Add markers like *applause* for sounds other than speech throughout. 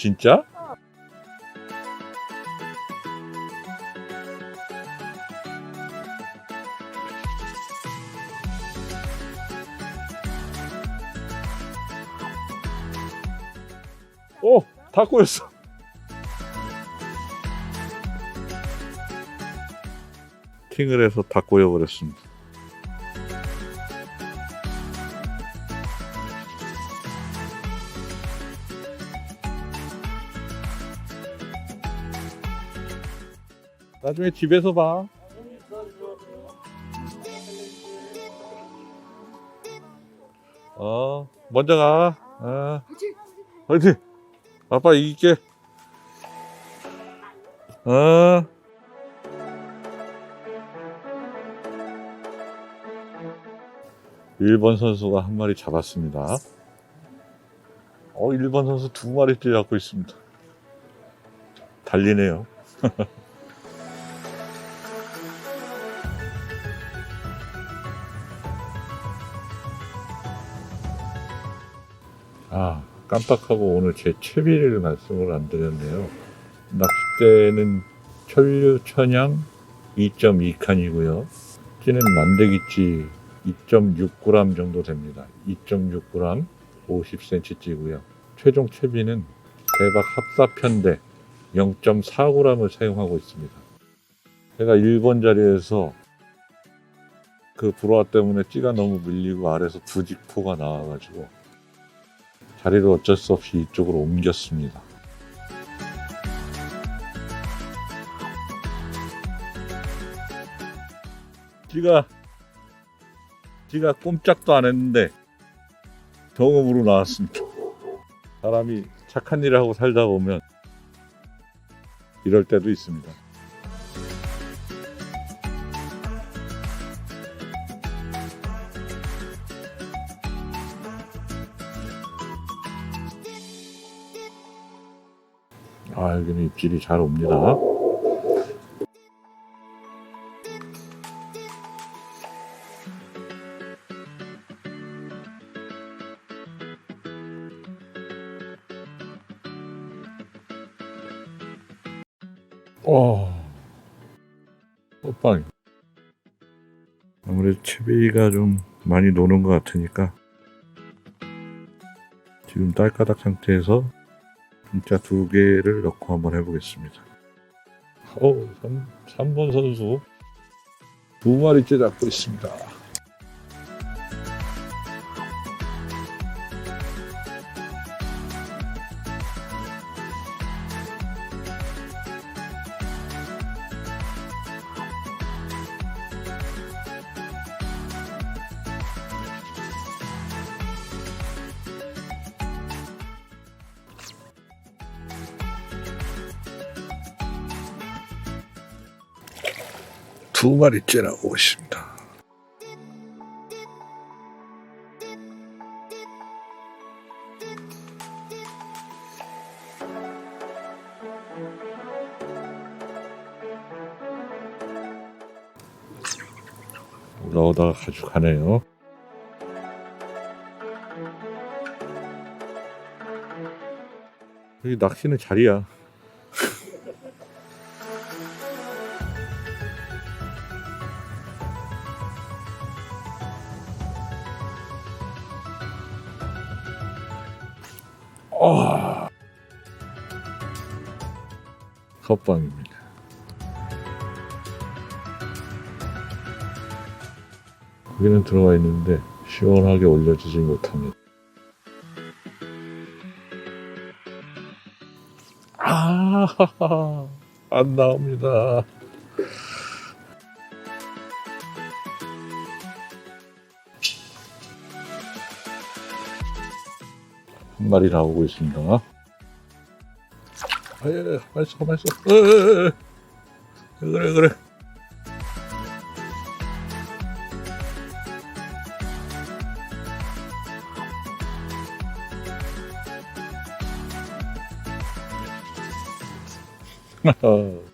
진짜? 오! 다 꼬였어. 팅을 해서 다 꼬여버렸습니다. 나중에 집에서 봐. 어, 먼저 가. 어. 화이팅! 아빠 이길게. 어. 일본 선수가 한 마리 잡았습니다. 어, 일본 선수 두 마리째 잡고 있습니다. 달리네요. *laughs* 아, 깜빡하고 오늘 제 채비를 말씀을 안 드렸네요. 낚싯대는 천류 천양 2.2칸이고요. 찌는 만대기찌 2.6g 정도 됩니다. 2.6g 50cm 찌고요. 최종 채비는 대박 합사편대 0.4g을 사용하고 있습니다. 제가 1번 자리에서 그 불화 때문에 찌가 너무 밀리고 아래서 부직포가 나와가지고 자리를 어쩔 수 없이 이쪽으로 옮겼습니다. 찌가 찌가 꼼짝도 안 했는데 경험으로 나왔습니다. 사람이 착한 일을 하고 살다 보면 이럴 때도 있습니다. 아, 여기는 입질이 잘 옵니다. 어, 오빠. 아무래도 채비가 좀 많이 노는 것 같으니까 지금 딸가닥 상태에서 진짜 두 개를 넣고 한번 해보겠습니다. 오, 3, 번 선수 두 마리째 잡고 있습니다. 두 마리째 나오고 있습니다. 올라오다가 가져가네요. 여기 낚시는 자리야. 컵방입니다. 거기는 들어가 있는데 시원하게 올려주지 못합니다. 아, *laughs* 안 나옵니다. 한 마리 나오고 있습니다. 아예 맛있어 맛있어. 에이, 그래 그래. *laughs* 어.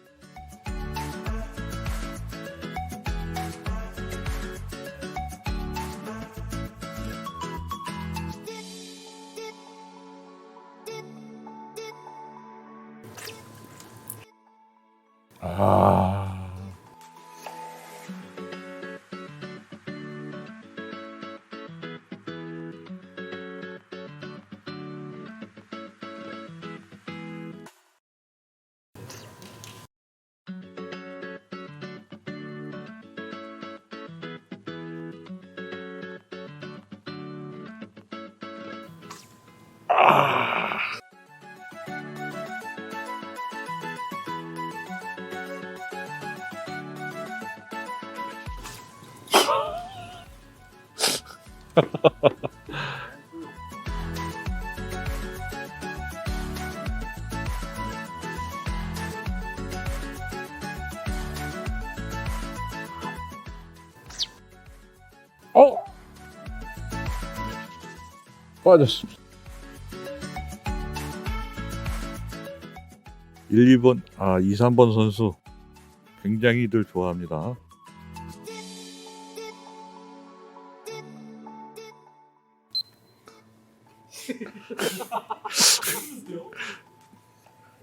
*laughs* 어! 빠졌 1, 2번, 아, 2, 3번 선수 굉장히들 좋아합니다.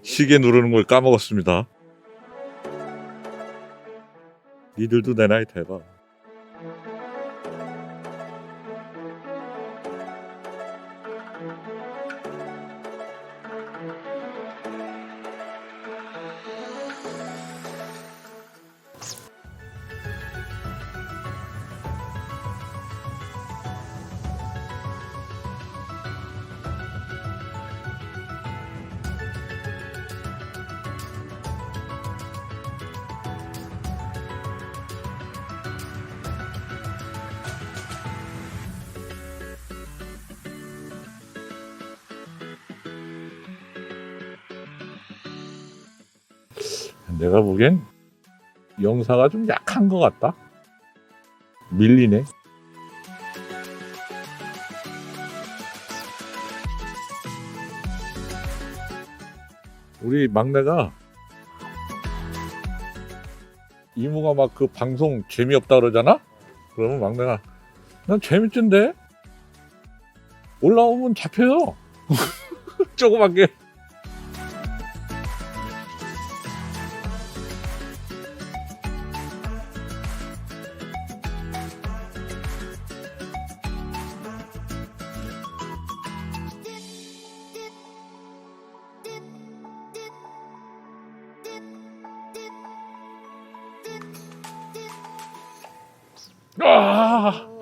시계 누르는 걸 까먹었습니다. 니들도 내 나이 대봐. 내가 보기엔 영사가 좀 약한 것 같다. 밀리네. 우리 막내가 이모가 막 그 방송 재미없다 그러잖아? 그러면 막내가 난 재밌던데? 올라오면 잡혀요. *laughs* 조그맣게. 아!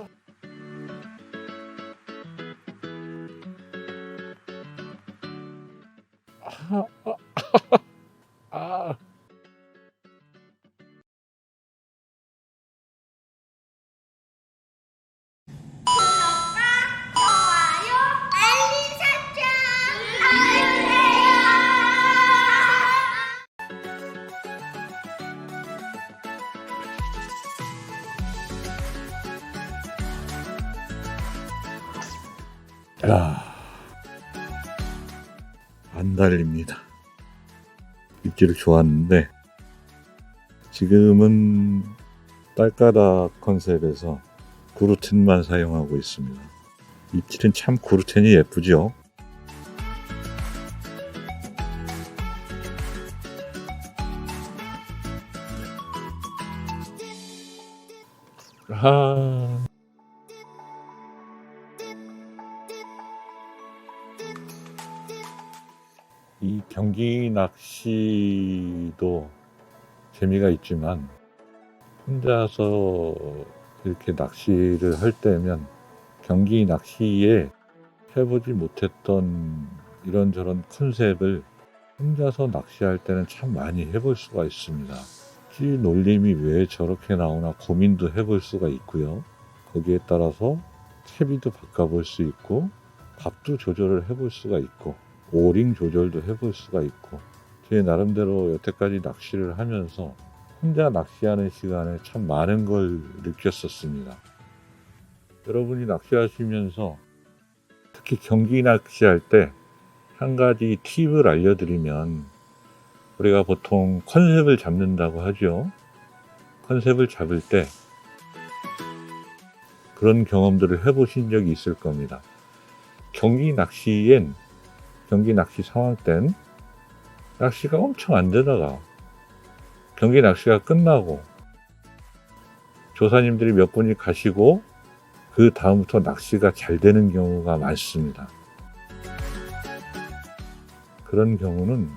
안 달립니다. 입질을 좋았는데 지금은 딸까닥 컨셉에서 구루텐만 사용하고 있습니다. 입질은 참 구루텐이 예쁘죠? 아, 낚시도 재미가 있지만 혼자서 이렇게 낚시를 할 때면 경기 낚시에 해보지 못했던 이런저런 컨셉을 혼자서 낚시할 때는 참 많이 해볼 수가 있습니다. 찌 놀림이 왜 저렇게 나오나 고민도 해볼 수가 있고요. 거기에 따라서 채비도 바꿔볼 수 있고 밥도 조절을 해볼 수가 있고 오링 조절도 해볼 수가 있고 제 나름대로 여태까지 낚시를 하면서 혼자 낚시하는 시간에 참 많은 걸 느꼈었습니다. 여러분이 낚시하시면서 특히 경기 낚시할 때 한 가지 팁을 알려드리면 우리가 보통 컨셉을 잡는다고 하죠. 컨셉을 잡을 때 그런 경험들을 해보신 적이 있을 겁니다. 경기 낚시엔 경기 낚시 상황 땐 낚시가 엄청 안 되다가 경기 낚시가 끝나고 조사님들이 몇 분이 가시고 그 다음부터 낚시가 잘 되는 경우가 많습니다. 그런 경우는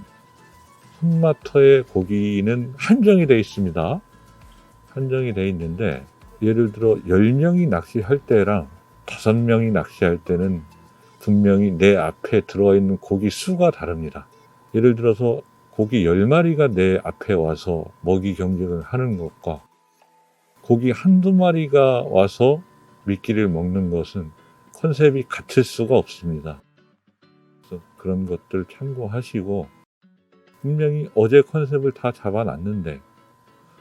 손마터의 고기는 한정이 되어 있습니다. 한정이 되어 있는데 예를 들어 10명이 낚시할 때랑 5명이 낚시할 때는 분명히 내 앞에 들어와 있는 고기 수가 다릅니다. 예를 들어서 고기 10마리가 내 앞에 와서 먹이 경쟁을 하는 것과 고기 한두 마리가 와서 미끼를 먹는 것은 컨셉이 같을 수가 없습니다. 그런 것들 참고하시고 분명히 어제 컨셉을 다 잡아놨는데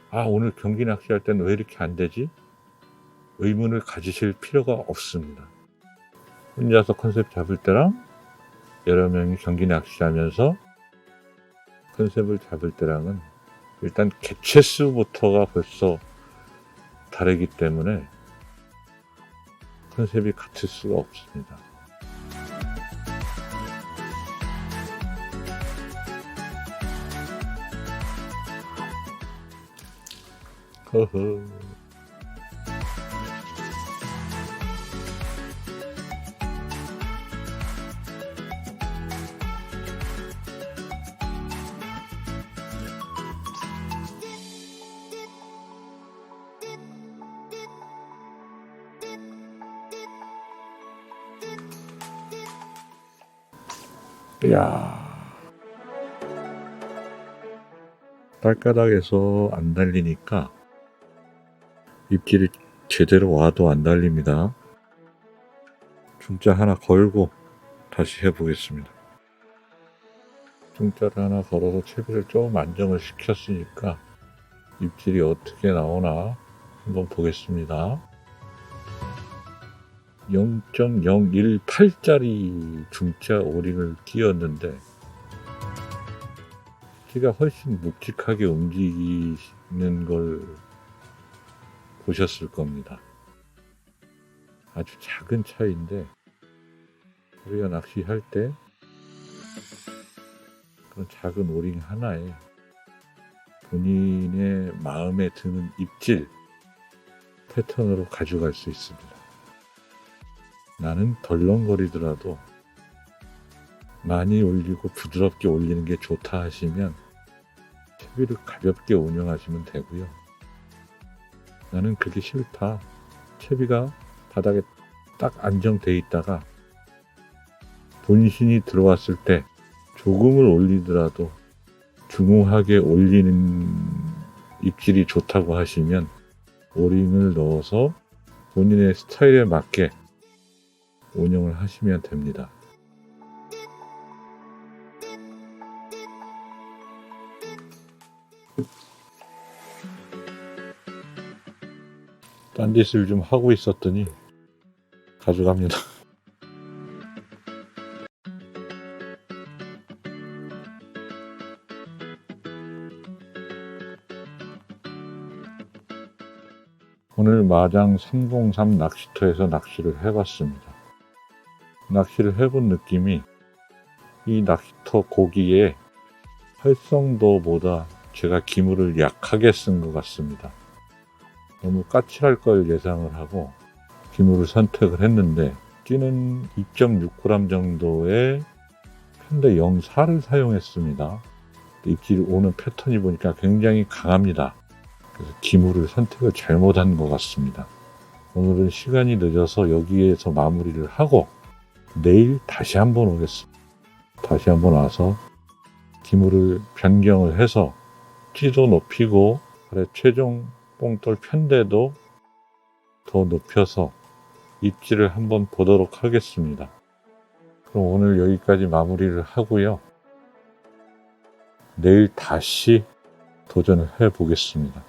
아 오늘 경기 낚시할 때는 왜 이렇게 안 되지? 의문을 가지실 필요가 없습니다. 혼자서 컨셉 잡을 때랑 여러 명이 경기 낚시하면서 컨셉을 잡을 때랑은 일단 개체수부터가 벌써 다르기 때문에 컨셉이 같을 수가 없습니다. 허허. 야. 발가락에서 안 달리니까 입질이 제대로 와도 안 달립니다. 중자 하나 걸고 다시 해보겠습니다. 중자를 하나 걸어서 채비를 좀 안정을 시켰으니까 입질이 어떻게 나오나 한번 보겠습니다. 0.018짜리 중자 오링을 끼웠는데 키가 훨씬 묵직하게 움직이는 걸 보셨을 겁니다. 아주 작은 차이인데 우리가 낚시할 때 그런 작은 오링 하나에 본인의 마음에 드는 입질 패턴으로 가져갈 수 있습니다. 나는 덜렁거리더라도 많이 올리고 부드럽게 올리는 게 좋다 하시면 채비를 가볍게 운영하시면 되고요. 나는 그게 싫다. 채비가 바닥에 딱 안정돼 있다가 본신이 들어왔을 때 조금을 올리더라도 중후하게 올리는 입질이 좋다고 하시면 오링을 넣어서 본인의 스타일에 맞게 운영을 하시면 됩니다. 딴 짓을 좀 하고 있었더니 가져갑니다. *laughs* 오늘 마장 303 낚시터에서 낚시를 해봤습니다. 낚시를 해본 느낌이 이 낚시터 고기의 활성도보다 제가 기물을 약하게 쓴 것 같습니다. 너무 까칠할 걸 예상을 하고 기물을 선택을 했는데 찌는 2.6g 정도의 편대 04를 사용했습니다. 입질이 오는 패턴이 보니까 굉장히 강합니다. 그래서 기물을 선택을 잘못한 것 같습니다. 오늘은 시간이 늦어서 여기에서 마무리를 하고 내일 다시 한번 오겠습니다. 다시 한번 와서 기물을 변경을 해서 찌도 높이고 아래 최종 뽕돌 편대도 더 높여서 입질을 한번 보도록 하겠습니다. 그럼 오늘 여기까지 마무리를 하고요. 내일 다시 도전을 해 보겠습니다.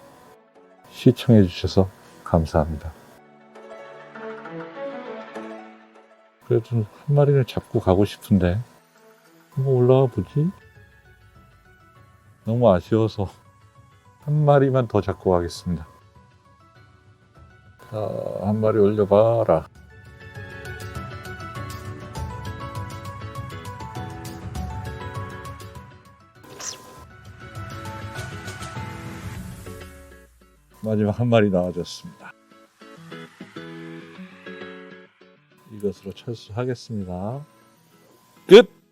시청해 주셔서 감사합니다. 그래도 한 마리를 잡고 가고 싶은데 한번 올라와 보지? 너무 아쉬워서 한 마리만 더 잡고 가겠습니다. 자, 한 마리 올려봐라. 마지막 한 마리 나와줬습니다. 이것으로 철수하겠습니다. 끝!